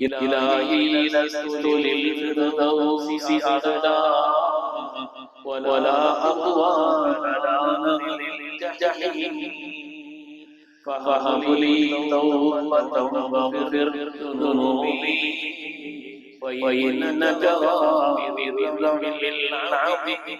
إلهي لست للفردوس أعلى ولا أقوى على الجحيم فهب لي توبة واغفر ذنوبي وإنك غافر الذنب العظيم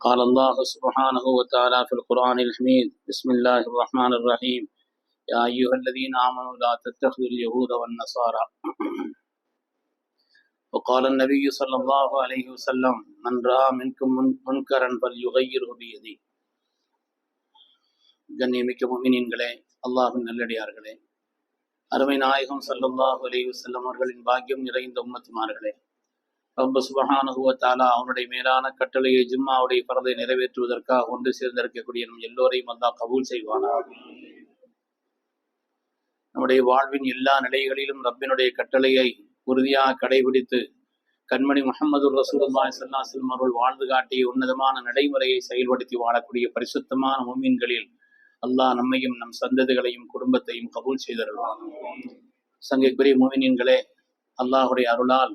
قال الله سبحانه وتعالى في القرآن الحميد بسم الله الرحمن الرحيم يا أيها الذين آمنوا لا تتخذوا اليهود والنصارى وقال النبي صلى الله عليه وسلم من رأى منكم من- منكرا فليغيره بيده கண்ணியமிக்க முமினின்களே அல்லாஹின் நல்லடியார்களே அருமை நாயகம் ஸல்லல்லாஹு அலைஹி வஸல்லம் அவர்களின் பாக்கியம் நிறைந்த உம்மத்துமார்களே ரொம்ப சுபகானுகுவத்தாலா அவனுடைய மேலான கட்டளையை ஜும்மாவுடைய பரதை நிறைவேற்றுவதற்காக ஒன்று சேர்ந்திருக்கக்கூடிய நம் எல்லோரையும் அல்லா கபூல் செய்வானாக. நம்முடைய வாழ்வின் எல்லா நிலைகளிலும் ரப்பினுடைய கட்டளையை உறுதியாக கடைபிடித்து கண்மணி முகமது ரசூலுல்லாஹி சல்லா அலைஹி அவர்கள் வாழ்ந்து காட்டிய உன்னதமான நடைமுறையை செயல்படுத்தி வாழக்கூடிய பரிசுத்தமான மூமீன்களில் அல்லாஹ் நம்மையும் நம் சந்ததிகளையும் குடும்பத்தையும் கபூல் செய்தருள்வான் சங்கைக்குரிய முமினின்களே அல்லாஹுடைய அருளால்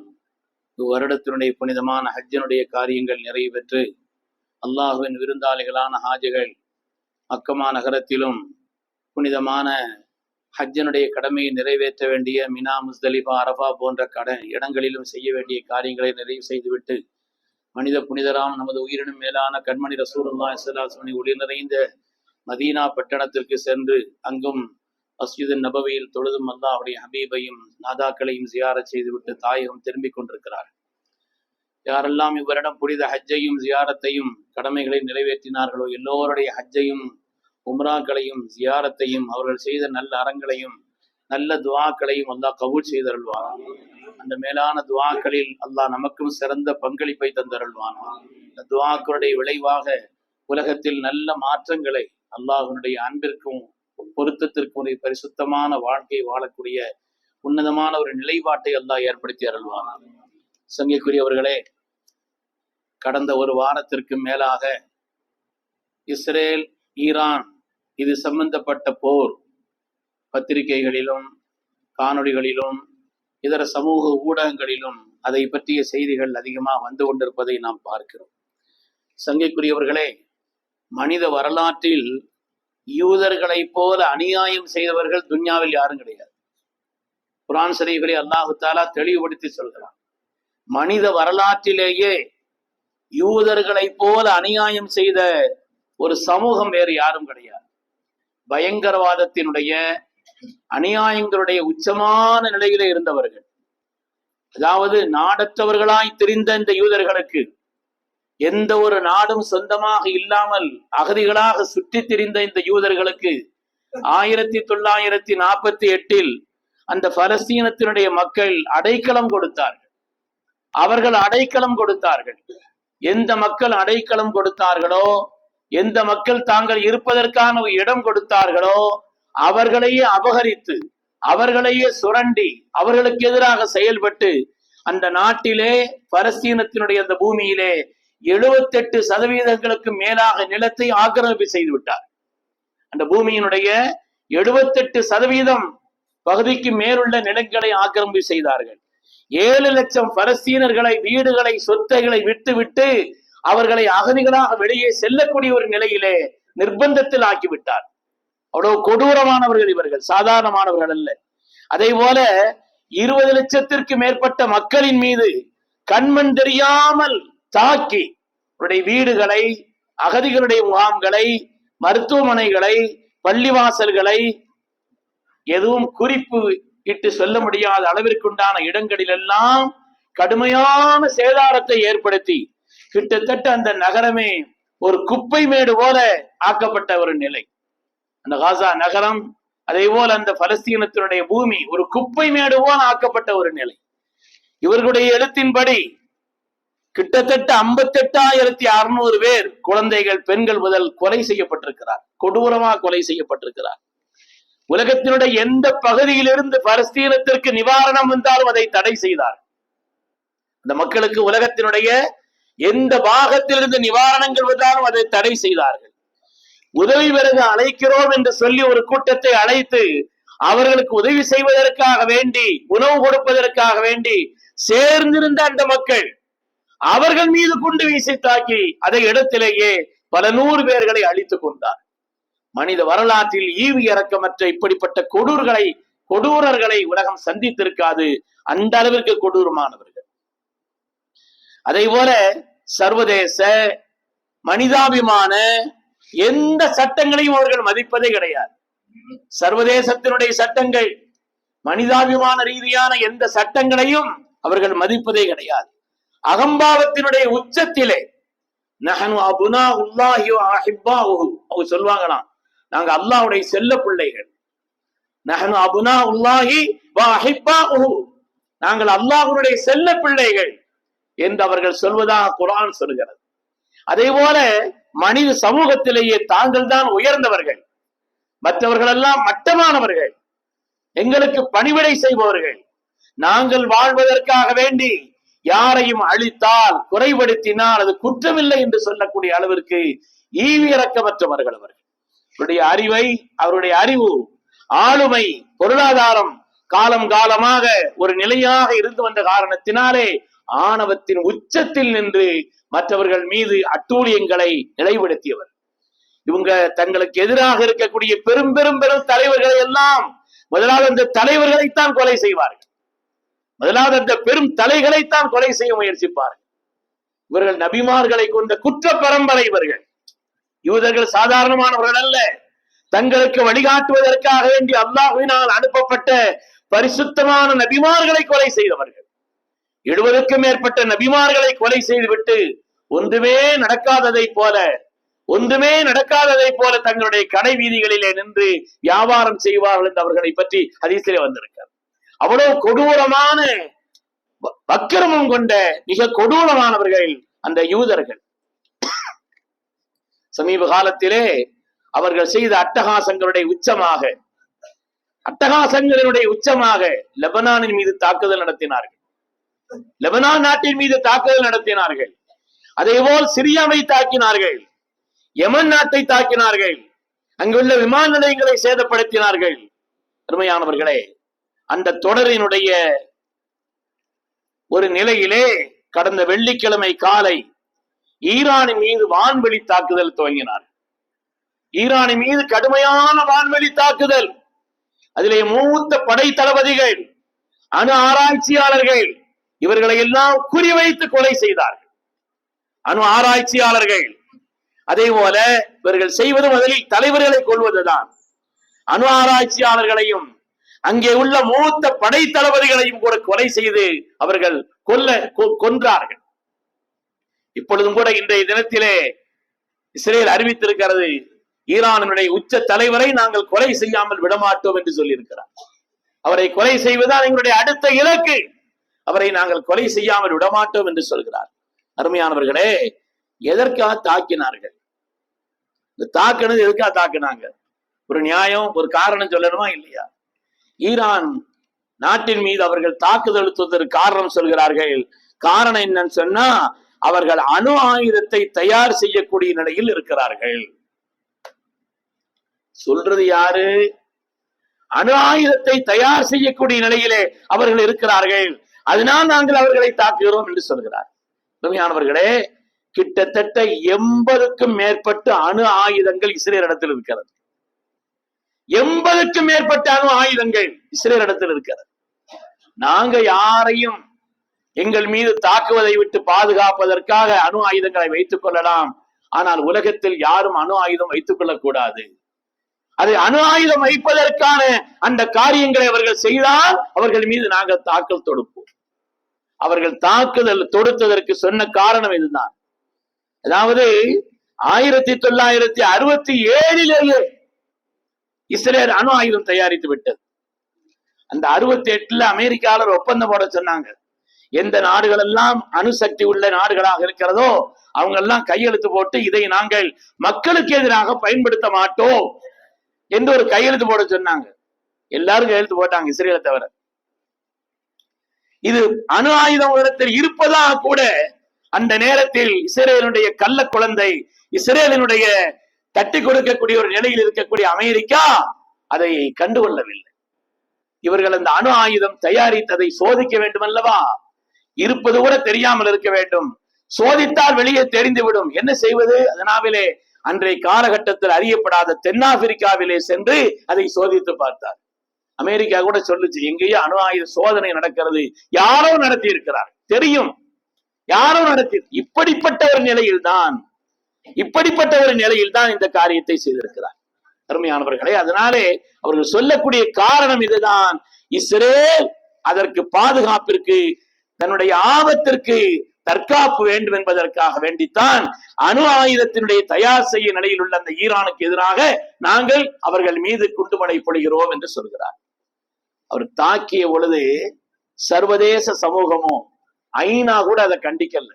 இவ்வருடத்தினுடைய புனிதமான ஹஜ்ஜனுடைய காரியங்கள் நிறைவேற்று அல்லாஹுவின் விருந்தாளிகளான ஹாஜிகள் அக்கமா நகரத்திலும் புனிதமான ஹஜ்ஜனுடைய கடமையை நிறைவேற்ற வேண்டிய மினா முஸ்தலிபா அரபா போன்ற கட இடங்களிலும் செய்ய வேண்டிய காரியங்களை நிறைவு செய்துவிட்டு மனித புனிதராம் நமது உயிரினும் மேலான கண்மணி ரசூலுல்லாஹி ஸல்லல்லாஹு ஒளி நிறைந்த மதீனா பட்டணத்திற்கு சென்று அங்கும் மஸ்ஜிது நபவியில் தொழுதும் அல்லாஹ்வுடைய ஹபீபையும் நாதாக்களையும் ஜியார செய்துவிட்டு தாயகம் திரும்பிக் கொண்டிருக்கிறார் யாரெல்லாம் இவ்வரிடம் புனித ஹஜ்ஜையும் ஜியாரத்தையும் கடமைகளை நிறைவேற்றினார்களோ எல்லோருடைய ஹஜ்ஜையும் உம்ராக்களையும் ஜியாரத்தையும் அவர்கள் செய்த நல்ல அறங்களையும் நல்ல துவாக்களையும் அல்லாஹ் கபூல் செய்தருள்வான் அந்த மேலான துவாக்களில் அல்லாஹ் நமக்கும் சிறந்த பங்களிப்பை தந்தருள்வான் இந்த துவாக்களுடைய விளைவாக உலகத்தில் நல்ல மாற்றங்களை அல்லாஹனுடைய அன்பிற்கும் பொருத்தத்திற்கும் ஒரு பரிசுத்தமான வாழ்க்கை வாழக்கூடிய உன்னதமான ஒரு நிலைப்பாட்டை அல்லாஹ் ஏற்படுத்தி அருள்வான் சங்கைக்குரியவர்களே கடந்த ஒரு வாரத்திற்கு மேலாக இஸ்ரேல் ஈரான் இது சம்பந்தப்பட்ட போர். பத்திரிகைகளிலும் காணொளிகளிலும் இதர சமூக ஊடகங்களிலும் அதை பற்றிய செய்திகள் அதிகமாக வந்து கொண்டிருப்பதை நாம் பார்க்கிறோம். சங்கைக்குரியவர்களே மனித வரலாற்றில் யூதர்களைப் போல அநியாயம் செய்தவர்கள் துன்யாவில் யாரும் கிடையாது. குரான் ஷரீஃபிலே அல்லாஹு தாலா தெளிவுபடுத்தி சொல்கிறான். மனித வரலாற்றிலேயே யூதர்களைப் போல அநியாயம் செய்த ஒரு சமூகம் வேறு யாரும் கிடையாது. பயங்கரவாதத்தினுடைய அநியாயங்களுடைய உச்சமான நிலையில இருந்தவர்கள். அதாவது நாடற்றவர்களாய் தெரிந்த இந்த யூதர்களுக்கு எந்த ஒரு நாடும் சொந்தமாக இல்லாமல் அகதிகளாக சுற்றி திரிந்த இந்த யூதர்களுக்கு ஆயிரத்தி தொள்ளாயிரத்தி நாற்பத்தி எட்டில் அந்த பலஸ்தீனத்தினுடைய மக்கள் அடைக்கலம் கொடுத்தார்கள். அவர்கள் அடைக்கலம் கொடுத்தார்கள். எந்த மக்கள் அடைக்கலம் கொடுத்தார்களோ எந்த மக்கள் தாங்கள் இருப்பதற்கான ஒரு இடம் கொடுத்தார்களோ அவர்களையே அபகரித்து அவர்களையே சுரண்டி அவர்களுக்கு எதிராக செயல்பட்டு அந்த நாட்டிலே பலஸ்தீனத்தினுடைய அந்த பூமியிலே எழுபத்தெட்டு சதவீதங்களுக்கு மேலாக நிலத்தை ஆக்கிரமிப்பு செய்து விட்டார். அந்த பூமியினுடைய எழுபத்தெட்டு சதவீதம் பகுதிக்கு மேலுள்ள நிலங்களை ஆக்கிரமிப்பு செய்தார்கள். ஏழு லட்சம் பலஸ்தீனர்களை வீடுகளை சொத்தைகளை விட்டுவிட்டு அவர்களை அகதிகளாக வெளியே செல்லக்கூடிய ஒரு நிலையிலே நிர்பந்தத்தில் ஆக்கிவிட்டார். அவ்வளவு கொடூரமானவர்கள் இவர்கள் சாதாரணமானவர்கள் அல்ல. அதே போல இருபது லட்சத்திற்கு மேற்பட்ட மக்களின் மீது கண்மண் தெரியாமல் தாக்கி அவருடைய வீடுகளை அகதிகளுடைய முகாம்களை மருத்துவமனைகளை பள்ளிவாசல்களை எதுவும் குறிப்பு இட்டு சொல்ல முடியாத அளவிற்குண்டான இடங்களிலெல்லாம் கடுமையான சேதாரத்தை ஏற்படுத்தி கிட்டத்தட்ட அந்த நகரமே ஒரு குப்பை மேடு போல ஆக்கப்பட்ட ஒரு நிலை. அந்த காசா நகரம் அதே போல அந்த பலஸ்தீனத்தினுடைய பூமி ஒரு குப்பை மேடு போல ஆக்கப்பட்ட ஒரு நிலை. இவர்களுடைய எழுத்தின்படி கிட்டத்தட்ட ஐம்பத்தெட்டாயிரத்தி அறுநூறு பேர் குழந்தைகள் பெண்கள் முதல் கொலை செய்யப்பட்டிருக்கிறார். கொடூரமா கொலை செய்யப்பட்டிருக்கிறார். உலகத்தினுடைய எந்த பகுதியிலிருந்து பலஸ்தீனத்திற்கு நிவாரணம் வந்தாலும் அதை தடை செய்தார். அந்த மக்களுக்கு உலகத்தினுடைய எந்த பாகத்திலிருந்து நிவாரணங்கள் வந்தாலும் அதை தடை செய்தார்கள். உதவி பிறகு அழைக்கிறோம் என்று சொல்லி ஒரு கூட்டத்தை அழைத்து அவர்களுக்கு உதவி செய்வதற்காக வேண்டி உணவு கொடுப்பதற்காக வேண்டி சேர்ந்திருந்த அந்த மக்கள் அவர்கள் மீது குண்டு வீசி தாக்கி அதை இடத்திலேயே பல நூறு பேர்களை அழித்துக் கொண்டார் மனித வரலாற்றில் ஈவு இறக்கமற்ற இப்படிப்பட்ட கொடூர்களை கொடூரர்களை உலகம் சந்தித்திருக்காது. அந்த அளவிற்கு கொடூரமானவர்கள். அதே போல சர்வதேச மனிதாபிமான எந்த சட்டங்களையும் அவர்கள் மதிப்பதே கிடையாது. சர்வதேசத்தினுடைய சட்டங்கள் மனிதாபிமான ரீதியான எந்த சட்டங்களையும் அவர்கள் மதிப்பதே கிடையாது. அகம்பாவத்தினுடைய உச்சத்திலே நகனு அபுனா உல்லாஹி அஹிப்பாஹு அவங்க சொல்லுவாங்களாம். நாங்க அல்லாவுடைய செல்ல பிள்ளைகள். நகனு அபுனா உல்லாஹி நாங்கள் அல்லாஹுடைய செல்ல பிள்ளைகள் என்று அவர்கள் சொல்வதாக குரான் சொல்கிறது. அதே போல மனித சமூகத்திலேயே தாங்கள் தான் உயர்ந்தவர்கள். மற்றவர்கள் எல்லாம் மட்டமானவர்கள். எங்களுக்கு பணிவிடை செய்பவர்கள். நாங்கள் வாழ்வதற்காக வேண்டி யாரையும் அழித்தால் குறைபடுத்தினால் அது குற்றமில்லை என்று சொல்லக்கூடிய அளவிற்கு ஈவிறக்கமற்றவர்கள் அவர்கள். அவருடைய அறிவை அவருடைய அறிவு ஆளுமை பொருளாதாரம் காலம் காலமாக ஒரு நிலையாக இருந்து வந்த காரணத்தினாலே ஆணவத்தின் உச்சத்தில் நின்று மற்றவர்கள் மீது அட்டூழியங்களை நிலைப்படுத்தியவர். இவங்க தங்களுக்கு எதிராக இருக்கக்கூடிய பெரும் பெரும் பெரும் தலைவர்களை எல்லாம் முதலாவது அந்த தலைவர்களைத்தான் கொலை செய்வார்கள். முதலாவது அந்த பெரும் தலைகளைத்தான் கொலை செய்ய முயற்சிப்பார்கள். இவர்கள் நபிமார்களை கொண்ட குற்ற பரம்பரை இவர்கள். யூதர்கள் சாதாரணமானவர்கள் அல்ல. தங்களுக்கு வழிகாட்டுவதற்காக வேண்டி அல்லாஹுவினால் அனுப்பப்பட்ட பரிசுத்தமான நபிமார்களை கொலை செய்தவர்கள். எழுபதுக்கும் மேற்பட்ட நபிமார்களை கொலை செய்துவிட்டு ஒன்றுமே நடக்காததை போல ஒன்றுமே நடக்காததை போல தங்களுடைய கடை வீதிகளிலே நின்று வியாபாரம் செய்வார்கள் என்று அவர்களை பற்றி ஹதீஸிலே வந்திருக்கார் அவ்வளவு கொடூரமான வ- வக்கிரமம் கொண்ட மிக கொடூரமானவர்கள் அந்த யூதர்கள். சமீப காலத்திலே அவர்கள் செய்த அட்டகாசங்களுடைய உச்சமாக அட்டகாசங்களினுடைய உச்சமாக லெபனானின் மீது தாக்குதல் நடத்தினார்கள். லெபனான் நாட்டின் மீது தாக்குதல் நடத்தினார்கள். அதேபோல் சிரியாவை தாக்கினார்கள். யமன் நாட்டை தாக்கினார்கள். அங்குள்ள விமான நிலையங்களை சேதப்படுத்தினார்கள். அருமையானவர்களே அந்த தொடரினுடைய ஒரு நிலையிலே கடந்த வெள்ளிக்கிழமை காலை ஈரானின் மீது வான்வெளி தாக்குதல் துவங்கினார். ஈரானின் மீது கடுமையான வான்வெளி தாக்குதல். அதிலே மூத்த படை தளபதிகள் அணு ஆராய்ச்சியாளர்கள் இவர்களை எல்லாம் குறிவைத்து கொலை செய்தார்கள். அணு ஆராய்ச்சியாளர்கள் அதே போல இவர்கள் செய்வது முதலில் தலைவர்களை கொள்வதுதான் அணு ஆராய்ச்சியாளர்களையும் அங்கே உள்ள மூத்த படை தளபதிகளையும் கூட கொலை செய்து அவர்கள் கொல்ல கொ- கொன்றார்கள். இப்பொழுதும் கூட இன்றைய தினத்திலே இஸ்ரேல் அறிவித்திருக்கிறது ஈரானுடைய உச்ச தலைவரை நாங்கள் கொலை செய்யாமல் விடமாட்டோம் என்று சொல்லியிருக்கிறார். அவரை கொலை செய்வதால் எங்களுடைய அடுத்த இலக்கு அவரை நாங்கள் கொலை செய்யாமல் விடமாட்டோம் என்று சொல்கிறார். அருமையானவர்களே எதற்காக தாக்கினார்கள்? இந்த தாக்குனது எதுக்காக தாக்குனாங்க? ஒரு நியாயம் ஒரு காரணம் சொல்லணுமா இல்லையா? ஈரான் நாட்டின் மீது அவர்கள் தாக்குதல் காரணம் சொல்கிறார்கள். காரணம் என்னன்னு சொன்னா அவர்கள் அணு ஆயுதத்தை தயார் செய்யக்கூடிய நிலையில் இருக்கிறார்கள். சொல்றது யாரு? அணு ஆயுதத்தை தயார் செய்யக்கூடிய நிலையிலே அவர்கள் இருக்கிறார்கள். அதனால் நாங்கள் அவர்களை தாக்குகிறோம் என்று சொல்கிறார். உண்மையானவர்களே கிட்டத்தட்ட எண்பதுக்கும் மேற்பட்ட அணு ஆயுதங்கள் இஸ்ரேல் இடத்தில் இருக்கிறது. எண்பதுக்கும் மேற்பட்ட அணு ஆயுதங்கள் இஸ்ரேல் இடத்தில் இருக்கிறது. நாங்க யாரையும் எங்கள் மீது தாக்குவதை விட்டு பாதுகாப்பதற்காக அணு ஆயுதங்களை வைத்துக் கொள்ளலாம். ஆனால் உலகத்தில் யாரும் அணு ஆயுதம் வைத்துக் கொள்ளக்கூடாது. அது அணு ஆயுதம் வைப்பதற்கான அந்த காரியங்களை அவர்கள் செய்தால் அவர்கள் மீது நாங்கள் தாக்கல் தொடுப்போம். அவர்கள் தாக்குதல் தொடுத்ததற்கு சொன்ன காரணம் இதுதான். அதாவது ஆயிரத்தி தொள்ளாயிரத்தி அறுபத்தி ஏழிலேயே இஸ்ரேல் அணு ஆயுதம் தயாரித்து விட்டது. அந்த அறுபத்தி எட்டுல அமெரிக்காவில் ஒப்பந்தம் போட சொன்னாங்க. எந்த நாடுகள் எல்லாம் அணுசக்தி உள்ள நாடுகளாக இருக்கிறதோ அவங்க எல்லாம் கையெழுத்து போட்டு இதை நாங்கள் மக்களுக்கு எதிராக பயன்படுத்த மாட்டோம் என்று ஒரு கையெழுத்து போட சொன்னாங்க. எல்லாரும் கையெழுத்து போட்டாங்க இஸ்ரேலை தவிர. இது அணு ஆயுதம் உலகத்தில் இருப்பதா கூட அந்த நேரத்தில் இஸ்ரேலினுடைய கள்ள குழந்தை இஸ்ரேலினுடைய தட்டி கொடுக்கக்கூடிய ஒரு நிலையில் இருக்கக்கூடிய அமெரிக்கா அதை கண்டுகொள்ளவில்லை. இவர்கள் அந்த அணு ஆயுதம் தயாரித்ததை சோதிக்க வேண்டும் அல்லவா இருப்பது கூட தெரியாமல் இருக்க வேண்டும். சோதித்தால் வெளியே தெரிந்துவிடும். என்ன செய்வது? அதனாவிலே அன்றைய காலகட்டத்தில் அறியப்படாத தென்னாப்பிரிக்காவிலே சென்று அதை சோதித்து பார்த்தார். அமெரிக்கா கூட சொல்லுச்சு எங்கேயோ அணு ஆயுத சோதனை நடக்கிறது. யாரோ நடத்தி இருக்கிறார் தெரியும். யாரோ நடத்தி இப்படிப்பட்ட ஒரு நிலையில்தான் இப்படிப்பட்ட ஒரு நிலையில் தான் இந்த காரியத்தை செய்திருக்கிறார். அருமையானவர்களே அதனாலே அவர்கள் சொல்லக்கூடிய காரணம் இதுதான். இஸ்ரேல் அதற்கு பாதுகாப்பிற்கு தன்னுடைய ஆபத்திற்கு தற்காப்பு வேண்டும் என்பதற்காக வேண்டித்தான் அணு ஆயுதத்தினுடைய தயார் செய்ய நிலையில் உள்ள அந்த ஈரானுக்கு எதிராக நாங்கள் அவர்கள் மீது குண்டுமடை பொழிகிறோம் என்று சொல்கிறார். அவர் தாக்கிய பொழுது சர்வதேச சமூகமோ ஐநா கூட அதை கண்டிக்கல.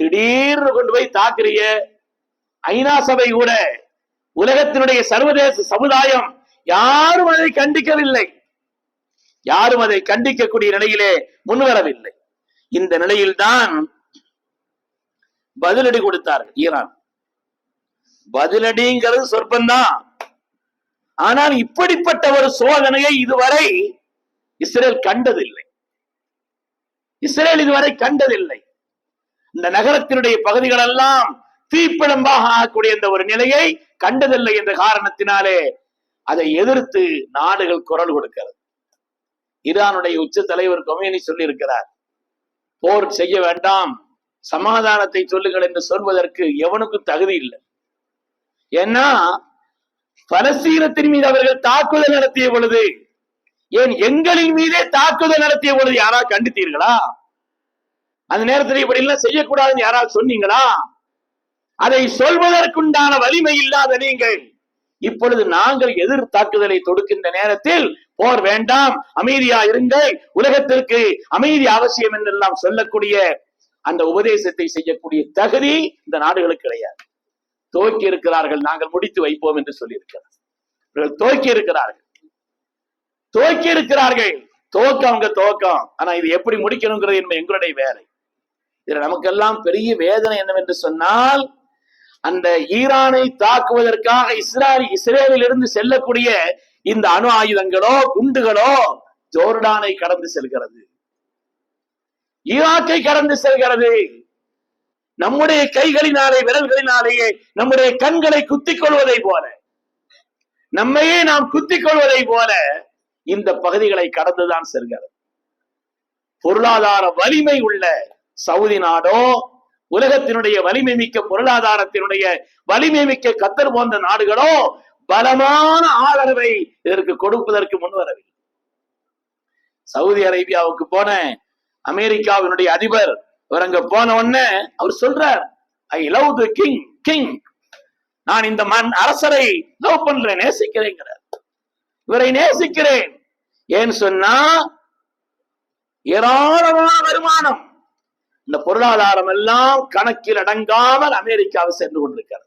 திடீர்னு கொண்டு போய் தாக்குறிய. ஐநா சபை கூட உலகத்தினுடைய சர்வதேச சமுதாயம் யாரும் அதை கண்டிக்கவில்லை. யாரும் அதை கண்டிக்கக்கூடிய நிலையிலே முன்வரவில்லை. இந்த நிலையில்தான் பதிலடி கொடுத்தார்கள் ஈரான். பதிலடிங்கிறது சொற்பந்தான். ஆனால் இப்படிப்பட்ட ஒரு சோதனையை இதுவரை இஸ்ரேல் கண்டதில்லை. இஸ்ரேல் இதுவரை கண்டதில்லை. இந்த நகரத்தினுடைய பகுதிகள் எல்லாம் தீப்பிழம்பாக ஆகக்கூடிய இந்த ஒரு நிலையை கண்டதில்லை என்ற காரணத்தினாலே அதை எதிர்த்து நாடுகள் குரல் கொடுக்கிறது. ஈரானுடைய உச்ச தலைவர் கொமேனி சொல்லி இருக்கிறார் போர் செய்ய வேண்டாம் சமாதானத்தை சொல்லுங்கள் என்று சொல்வதற்கு எவனுக்கு தகுதி இல்லை. ஏன்னா பலஸ்தீனத்தின் மீது அவர்கள் தாக்குதல் நடத்திய பொழுது ஏன் எங்களின் மீதே தாக்குதல் நடத்திய பொழுது யாராவது கண்டித்தீர்களா? அந்த நேரத்தில் இப்படி எல்லாம் செய்யக்கூடாதுன்னு யாராவது சொன்னீங்களா? அதை சொல்வதற்குண்டான வலிமை இல்லாத நீங்கள் இப்பொழுது நாங்கள் எதிர் தாக்குதலை தொடுக்கின்ற நேரத்தில் போர் வேண்டாம் அமைதியா இருங்கள் உலகத்திற்கு அமைதி அவசியம் என்றெல்லாம் சொல்லக்கூடிய அந்த உபதேசத்தை செய்யக்கூடிய தகுதி இந்த நாடுகளுக்கு கிடையாது. துவக்கி இருக்கிறார்கள் நாங்கள் முடித்து வைப்போம் என்று சொல்லியிருக்கிறார். இவர்கள் துவக்கி இருக்கிறார்கள். துவக்கி இருக்கிறார்கள். துவக்கம் அவங்க துவக்கம் ஆனா இது எப்படி முடிக்கணுங்கிறது என்பது எங்களுடைய வேலை. இதுல நமக்கெல்லாம் பெரிய வேதனை என்னவென்று சொன்னால் அந்த ஈரானை தாக்குவதற்காக இஸ்ரேல் இஸ்ரேலில் இருந்து செல்லக்கூடிய இந்த அணு ஆயுதங்களோ குண்டுகளோ ஜோர்டானை கடந்து செல்கிறது. ஈராக்கை கடந்து செல்கிறது. நம்முடைய கைகளினாலே விரல்களினாலேயே நம்முடைய கண்களை குத்திக் கொள்வதை போல நம்மையே நாம் குத்திக் கொள்வதை போல இந்த பகுதிகளை கடந்துதான் செல்கிறது. பொருளாதார வலிமை உள்ள சவுதி நாடோ உலகத்தினுடைய வலிமை மிக்க பொருளாதாரத்தினுடைய வலிமை மிக்க கத்தர் போன்ற நாடுகளோ பலமான ஆதரவை இதற்கு கொடுப்பதற்கு முன்வரவில்லை. சவுதி அரேபியாவுக்கு போன அமெரிக்காவினுடைய அதிபர் அவர் அங்க போன உடனே அவர் சொல்றார் I love the king king நான் இந்த மண் அரசரை லவ் பண்றேன் நேசிக்கிறேங்கிறார். இவரை நேசிக்கிறேன். ஏன்னு சொன்னா ஏராளமான வருமானம். இந்த பொருளாதாரம் எல்லாம் கணக்கில் அடங்காமல் அமெரிக்காவை சென்று கொண்டிருக்கிறது.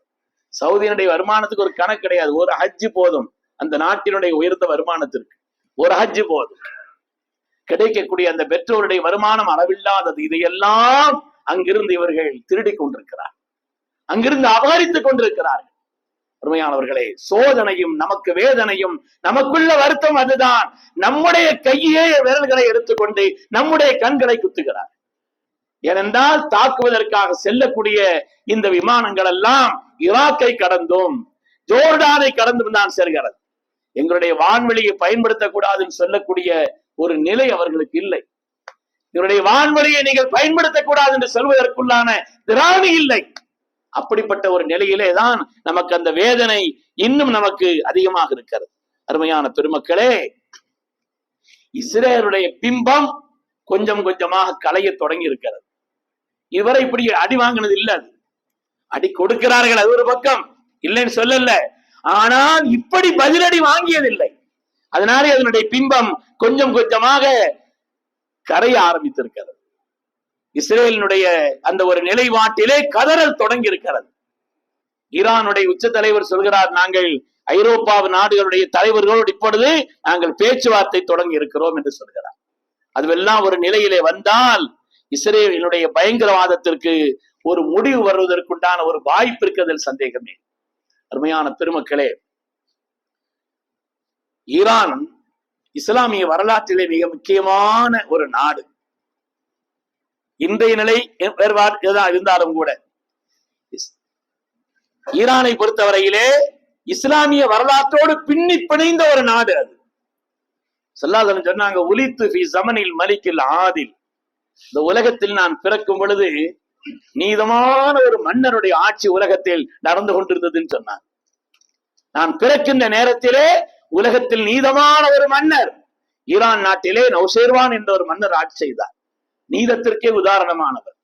சவுதியினுடைய வருமானத்துக்கு ஒரு கணக்கு கிடையாது. ஒரு ஹஜ்ஜு போதும். அந்த நாட்டினுடைய உயர்ந்த வருமானத்திற்கு. ஒரு ஹஜ்ஜு போதும். கிடைக்கக்கூடிய அந்த பெற்றோருடைய வருமானம் அளவில்லாதது. இதையெல்லாம் அங்கிருந்து இவர்கள் திருடிக் கொண்டிருக்கிறார் அங்கிருந்து அபகரித்துக் கொண்டிருக்கிறார்கள். அருமையானவர்களே சோதனையும் நமக்கு வேதனையும் நமக்குள்ள வருத்தம் அதுதான். நம்முடைய கையே விரல்களை எடுத்துக்கொண்டு நம்முடைய கண்களை குத்துகிறார் ஏனென்றால் தாக்குவதற்காக செல்லக்கூடிய இந்த விமானங்கள் எல்லாம் ஈராக்கை கடந்தும் ஜோர்டானை கடந்தும் தான் செல்கிறது. எங்களுடைய வான்வெளியை பயன்படுத்தக்கூடாதுன்னு சொல்லக்கூடிய ஒரு நிலை அவர்களுக்கு இல்லை. இவருடைய வான்வழியை நீங்கள் பயன்படுத்தக்கூடாது என்று சொல்வதற்குள்ளான திராணி இல்லை. அப்படிப்பட்ட ஒரு நிலையிலே தான் நமக்கு அந்த வேதனை இன்னும் நமக்கு அதிகமாக இருக்கிறது. அருமையான பெருமக்களே இஸ்ரேலுடைய பிம்பம் கொஞ்சம் கொஞ்சமாக களைய தொடங்கி இருக்கிறது. இதுவரை இப்படி அடி வாங்கினது இல்லை அது. அடி கொடுக்கிறார்கள் அது ஒரு பக்கம். இல்லைன்னு சொல்லல. ஆனால் இப்படி பதிலடி வாங்கியதில்லை. அதனாலே அதனுடைய பிம்பம் கொஞ்சம் கொஞ்சமாக கரைய ஆரம்பித்திருக்கிறது. இஸ்ரேலினுடைய அந்த ஒரு நிலைப்பாட்டிலே கதறல் தொடங்கி இருக்கிறது ஈரானுடைய உச்ச தலைவர் சொல்கிறார் நாங்கள் ஐரோப்பா நாடுகளுடைய தலைவர்களோடு இப்பொழுது நாங்கள் பேச்சுவார்த்தை தொடங்கி இருக்கிறோம் என்று சொல்கிறார். அதுவெல்லாம் ஒரு நிலையிலே வந்தால் இஸ்ரேலினுடைய பயங்கரவாதத்திற்கு ஒரு முடிவு வருவதற்குண்டான ஒரு வாய்ப்பு இருக்கிறதில் சந்தேகமே. அருமையான பெருமக்களே ஈரான் இஸ்லாமிய வரலாற்றிலே மிக முக்கியமான ஒரு நாடு. இன்றைய நிலை வேறுபாடு இருந்தாலும் கூட ஈரானை பொறுத்தவரையிலே இஸ்லாமிய வரலாற்றோடு பின்னி பிணைந்த ஒரு நாடு அது. சொல்லாதன்னு சொன்னாங்க உலித்து சமனில் மலிக்கில் ஆதில். இந்த உலகத்தில் நான் பிறக்கும் பொழுது நீதமான ஒரு மன்னருடைய ஆட்சி உலகத்தில் நடந்து கொண்டிருந்ததுன்னு சொன்னான் நான் பிறக்கின்ற நேரத்திலே உலகத்தில் நீதமான ஒரு மன்னர் ஈரான் நாட்டிலே நௌசேர்வான் என்ற ஒரு மன்னர் ஆட்சி செய்தார். நீதத்திற்கே உதாரணமானவர்.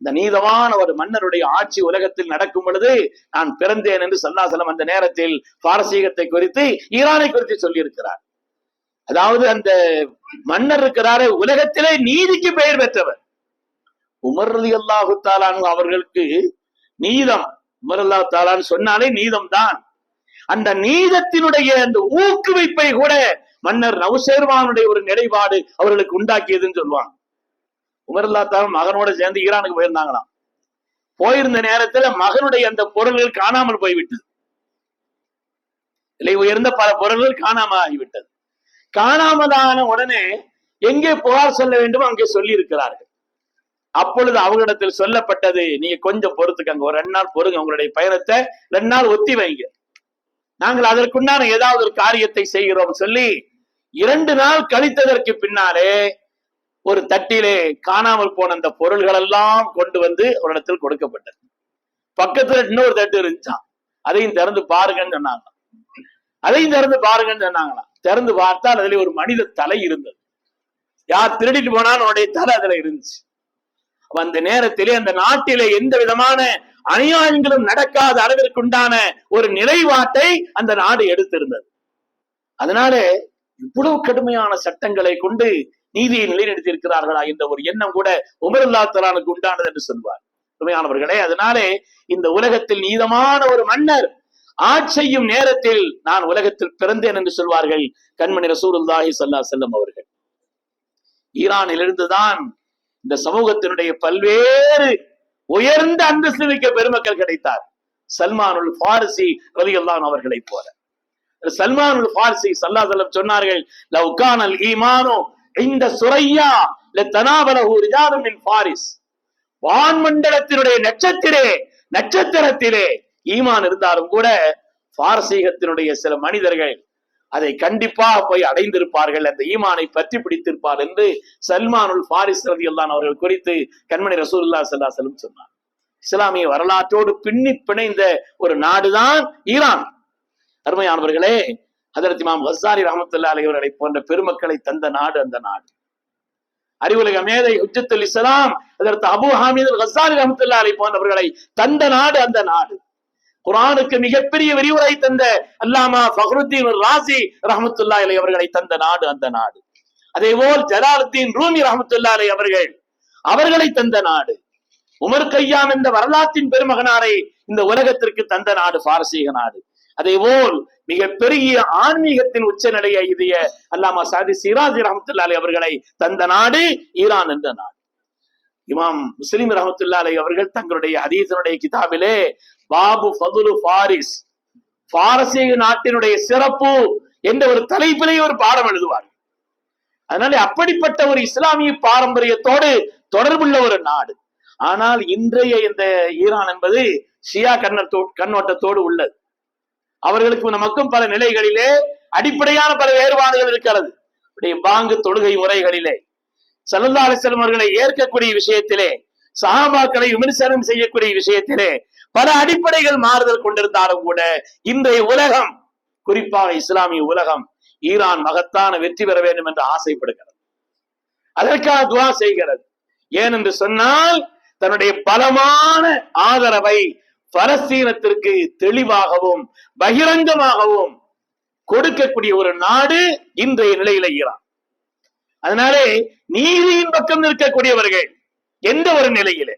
இந்த நீதமான ஒரு மன்னருடைய ஆட்சி உலகத்தில் நடக்கும் பொழுது நான் பிறந்தேன் என்று சல்லாசலம் அந்த நேரத்தில் பாரசீகத்தை குறித்து ஈரானை குறித்து சொல்லியிருக்கிறார். அதாவது அந்த மன்னர் இருக்கிறாரே உலகத்திலே நீதிக்கு பெயர் பெற்றவர். உமர் அலி அல்லாஹு தாலான் அவர்களுக்கு நீதம். உமர் அல்லாஹ் தாலான் சொன்னாலே நீதம் தான் அந்த நீதத்தினுடைய அந்த ஊக்குவிப்பை கூட மன்னர் நவசேர்வானுடைய ஒரு நிலைப்பாடு அவர்களுக்கு உண்டாக்கியதுன்னு சொல்லுவாங்க. உமர் அல்லா தாலான் மகனோட சேர்ந்து ஈரானுக்கு போயிருந்தாங்களாம். போயிருந்த நேரத்துல மகனுடைய அந்த பொருள்கள் காணாமல் போய்விட்டது. விலை உயர்ந்த பல பொருள்கள் காணாமல் ஆகிவிட்டது காணாமலான உடனே எங்கே புகார் சொல்ல வேண்டுமோ அங்கே சொல்லி இருக்கிறார்கள் அப்பொழுது அவங்களிடத்தில் சொல்லப்பட்டது நீங்க கொஞ்சம் பொறுத்துக்கங்க ஒரு ரெண்டு நாள் பொறுங்க உங்களுடைய பயணத்தை ரெண்டு நாள் ஒத்தி வைங்க. நாங்கள் அதற்குண்டான ஏதாவது ஒரு காரியத்தை செய்கிறோம் சொல்லி இரண்டு நாள் கழித்ததற்கு பின்னாலே ஒரு தட்டிலே காணாமல் போன அந்த பொருள்கள் எல்லாம் கொண்டு வந்து ஒரு இடத்தில் கொடுக்கப்பட்டது. பக்கத்துல இன்னொரு தட்டு இருந்துச்சான் அதையும் திறந்து பாருங்கன்னு சொன்னாங்க அதையும் திறந்து பாருங்கன்னு சொன்னாங்களாம். திறந்து பார்த்தால் அதுல ஒரு மனித தலை இருந்தது. யார் திருடிட்டு போனாலும் அவனுடைய தலை அதுல இருந்துச்சு. அந்த நேரத்திலே அந்த நாட்டிலே எந்த விதமான அநியாயங்களும் நடக்காத அளவிற்கு உண்டான ஒரு நிலைப்பாட்டை அந்த நாடு எடுத்திருந்தது. அதனால இவ்வளவு கடுமையான சட்டங்களை கொண்டு நீதியை நிலைநிறுத்தியிருக்கிறார்களா என்ற ஒரு எண்ணம் கூட உமருல்லா தலானுக்கு உண்டானது என்று சொல்வார். உண்மையானவர்களே அதனாலே இந்த உலகத்தில் நீதமான ஒரு மன்னர் ஆட்சியும் நேரத்தில் நான் உலகத்தில் பிறந்தேன் என்று சொல்வார்கள் கண்மணி ரசூலுல்லாஹி சல்லா செல்லம் அவர்கள். ஈரானிலிருந்துதான் இந்த சமூகத்தினுடைய பல்வேறு உயர்ந்த அந்தஸ்து மிக்க பெருமக்கள் கிடைத்தார். சல்மானுல் ஃபாரிசி ரலியல்லான் அவர்களை போல. சல்மானுல் ஃபாரிசி சல்லா செல்லம் சொன்னார்கள் லவ்கானல் ஈமானோ இந்த சுரையா தனாவலகு ரிஜாலும் மின் ஃபாரிஸ். வான்மண்டலத்தினுடைய நட்சத்திரே நட்சத்திரத்திலே ஈமான் இருந்தாலும் கூட பாரசீகத்தினுடைய சில மனிதர்கள் அதை கண்டிப்பாக போய் அடைந்திருப்பார்கள். அந்த ஈமானை பற்றி பிடித்திருப்பார் என்று சல்மானுல் பாரிஸ் ரதி அவர்கள் குறித்து கண்மணி ரசூல்லா சல்லா செல்லும் சொன்னார். இஸ்லாமிய வரலாற்றோடு பின்னி பிணைந்த ஒரு நாடுதான் ஈரான். அருமையானவர்களே அதற்கு இமாம் ஹசாரி ரஹமத்துல்லா அலைவர்களை போன்ற பெருமக்களை தந்த நாடு அந்த நாடு. அறிவுலக மேதை உஜத்துல் இஸ்லாம் அதற்கு அபு ஹாமித் ஹசாரி ரஹமத்துல்லா அலை போன்றவர்களை தந்த நாடு அந்த நாடு. குரானுக்கு மிகப்பெரிய விரிவுரை தந்த அல்லாமா ஃபஹருத்தீன் ராசி ரஹமத்துல்லா அலை அவர்களை தந்த நாடு அந்த நாடு. அதே போல் ஜலாலுத்தீன் ரூமி ரஹமத்துல்லா அலை அவர்கள் அவர்களை தந்த நாடு. உமர் கையாம் என்ற வரலாற்றின் பெருமகனாரை இந்த உலகத்திற்கு தந்த நாடு பாரசீக நாடு. அதே போல் மிக பெரிய ஆன்மீகத்தின் உச்சநிலையை இதைய அல்லாமா சாதி சிராஜி ரஹமத்துல்லா அலை அவர்களை தந்த நாடு ஈரான் என்ற நாடு. இமாம் முஸ்லிம் ரஹமத்துல்லா அலை அவர்கள் தங்களுடைய அதீசனுடைய கிதாபிலே பாபு ஃபதுலு ஃபாரிஸ். பாரசீக நாட்டினுடைய சிறப்பு என்ற ஒரு தலைப்பிலேயே ஒரு பாடம் எழுதுவார். அதனால அப்படிப்பட்ட ஒரு இஸ்லாமிய பாரம்பரியத்தோடு தொடர்புள்ள ஒரு நாடு. ஆனால் இன்றைய இந்த ஈரான் என்பது ஷியா கண்ணத்தோ கண்ணோட்டத்தோடு உள்ளது. அவர்களுக்கு நமக்கும் பல நிலைகளிலே அடிப்படையான பல வேறுபாடுகள் இருக்கிறது. பாங்கு தொழுகை முறைகளிலே சல்லா அலிஸ்லம் அவர்களை ஏற்கக்கூடிய விஷயத்திலே சஹாபாக்களை விமர்சனம் செய்யக்கூடிய விஷயத்திலே பல அடிப்படைகள் மாறுதல் கொண்டிருந்தாலும் கூட இன்றைய உலகம் குறிப்பாக இஸ்லாமிய உலகம் ஈரான் மகத்தான வெற்றி பெற வேண்டும் என்று ஆசைப்படுகிறது. அதற்காக துவா செய்கிறது. ஏனென்று சொன்னால் தன்னுடைய பலமான ஆதரவை பலஸ்தீனத்திற்கு தெளிவாகவும் பகிரங்கமாகவும் கொடுக்கக்கூடிய ஒரு நாடு இன்றைய நிலையில ஈரான். அதனாலே நீதியின் பக்கம் நிற்கக்கூடியவர்கள் எந்த ஒரு நிலையிலே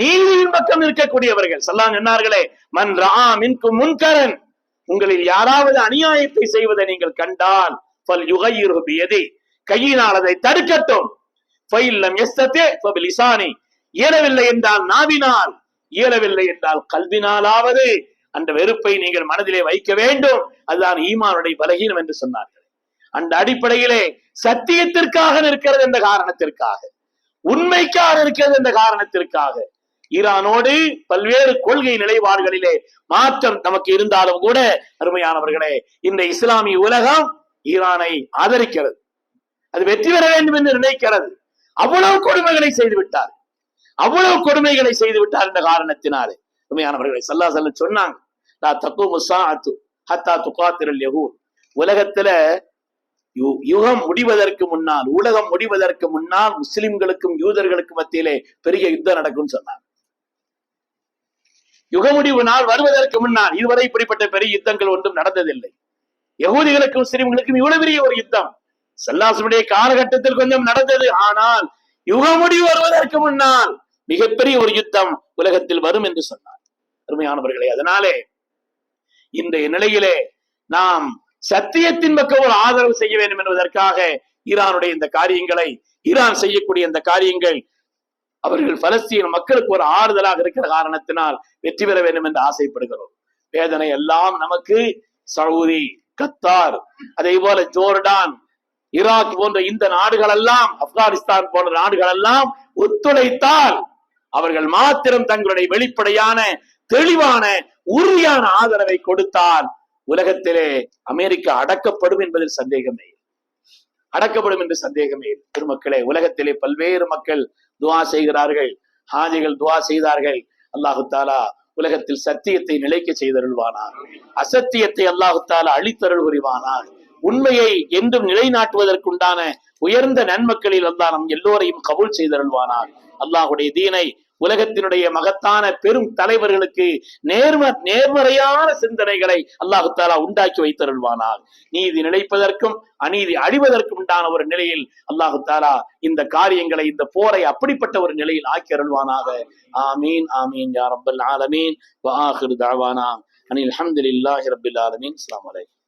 நீதியின் பக்கம் இருக்கக்கூடியவர்கள். சல்லாம் என்னார்களே மன் ரா மின்கும் முன்கரன். உங்களில் யாராவது அநியாயத்தை செய்வதை நீங்கள் கண்டால் பல் யுகையிருபியது கையினால் அதை தடுக்கட்டும். ஃபைல்லம் எஸ்தத்தே பபிலிசானி இயலவில்லை என்றால் நாவினால் இயலவில்லை என்றால் கல்வினாலாவது. அந்த வெறுப்பை நீங்கள் மனதிலே வைக்க வேண்டும். அதுதான் ஈமானுடைய பலகீனம் என்று சொன்னார்கள். அந்த அடிப்படையிலே சத்தியத்திற்காக நிற்கிறது என்ற காரணத்திற்காக உண்மைக்காக இருக்கிறது என்ற காரணத்திற்காக ஈரானோடு பல்வேறு கொள்கை நிலைப்பாடுகளிலே மாற்றம் நமக்கு இருந்தாலும் கூட அருமையானவர்களே இந்த இஸ்லாமிய உலகம் ஈரானை ஆதரிக்கிறது. அது வெற்றி பெற வேண்டும் என்று நினைக்கிறது. அவ்வளவு கொடுமைகளை செய்து விட்டார். அவ்வளவு கொடுமைகளை செய்து விட்டார் என்ற காரணத்தினாலே. உண்மையானவர்களை சல்லா சொல்ல சொன்னாங்க ஹத்தா உலகத்துல யு- யுகம் முடிவதற்கு முன்னால் உலகம் முடிவதற்கு முன்னால் முஸ்லிம்களுக்கும் யூதர்களுக்கும் மத்தியிலே பெரிய யுத்தம் நடக்கும்னு சொன்னாங்க. யுக முடிவு நாள் வருவதற்கு முன்னால் இதுவரை இப்படிப்பட்ட பெரிய யுத்தங்கள் ஒன்றும் நடந்ததில்லை. யகூதிகளுக்கும் சிறுமிகளுக்கும் இவ்வளவு பெரிய ஒரு யுத்தம். சல்லாசனுடைய காலகட்டத்தில் கொஞ்சம் நடந்தது. ஆனால் யுக முடிவு வருவதற்கு முன்னால் மிகப்பெரிய ஒரு யுத்தம் உலகத்தில் வரும் என்று சொன்னார். அருமையானவர்களே அதனாலே இன்றைய நிலையிலே நாம் சத்தியத்தின் பக்கம் ஒரு ஆதரவு செய்ய வேண்டும் என்பதற்காக ஈரானுடைய இந்த காரியங்களை ஈரான் செய்யக்கூடிய இந்த காரியங்கள் அவர்கள் பலஸ்தீன மக்களுக்கு ஒரு ஆறுதலாக இருக்கிற காரணத்தினால் வெற்றி பெற வேண்டும் என்று ஆசைப்படுகிறோம். வேதனை எல்லாம் நமக்கு சவுதி கத்தார் அதே போல ஜோர்டான் ஈராக் போன்ற இந்த நாடுகள் எல்லாம் ஆப்கானிஸ்தான் போன்ற நாடுகள் எல்லாம் ஒத்துழைத்தால் அவர்கள் மாத்திரம் தங்களுடைய வெளிப்படையான தெளிவான உறுதியான ஆதரவை கொடுத்தால் உலகத்திலே அமெரிக்கா அடக்கப்படும் என்பதில் சந்தேகமே அடக்கப்படும் என்று சந்தேகமே பெருமக்களே உலகத்திலே பல்வேறு மக்கள் துவா செய்கிறார்கள். ஹாஜிகள் துவா செய்தார்கள். அல்லாஹு தாலா உலகத்தில் சத்தியத்தை நிலைக்க செய்தருள்வானார். அசத்தியத்தை அல்லாஹு தாலா அழித்தருள் புரிவானார் உண்மையை என்றும் நிலைநாட்டுவதற்குண்டான உயர்ந்த நன்மக்களில் அல்லாஹ் நம் எல்லோரையும் கபூல் செய்தருள்வானார். அல்லாஹுடைய தீனை உலகத்தினுடைய மகத்தான பெரும் தலைவர்களுக்கு நேர்ம நேர்மறையான சிந்தனைகளை அல்லாஹு தாலா உண்டாக்கி வைத்தருள்வானார் நீதி நிலைப்பதற்கும் அநீதி அழிவதற்கும் உண்டான ஒரு நிலையில் அல்லாஹு தாலா இந்த காரியங்களை இந்த போரை அப்படிப்பட்ட ஒரு நிலையில் ஆக்கி அருள்வானாக. ஆமீன் ஆமீன் யார் ரப்பல் ஆலமீன். வ ஆஹிரு தஅவானா அனில் அல்ஹம்துலில்லாஹி ரப்பில் ஆலமீன். அஸ்ஸலாமு வலைக்கம்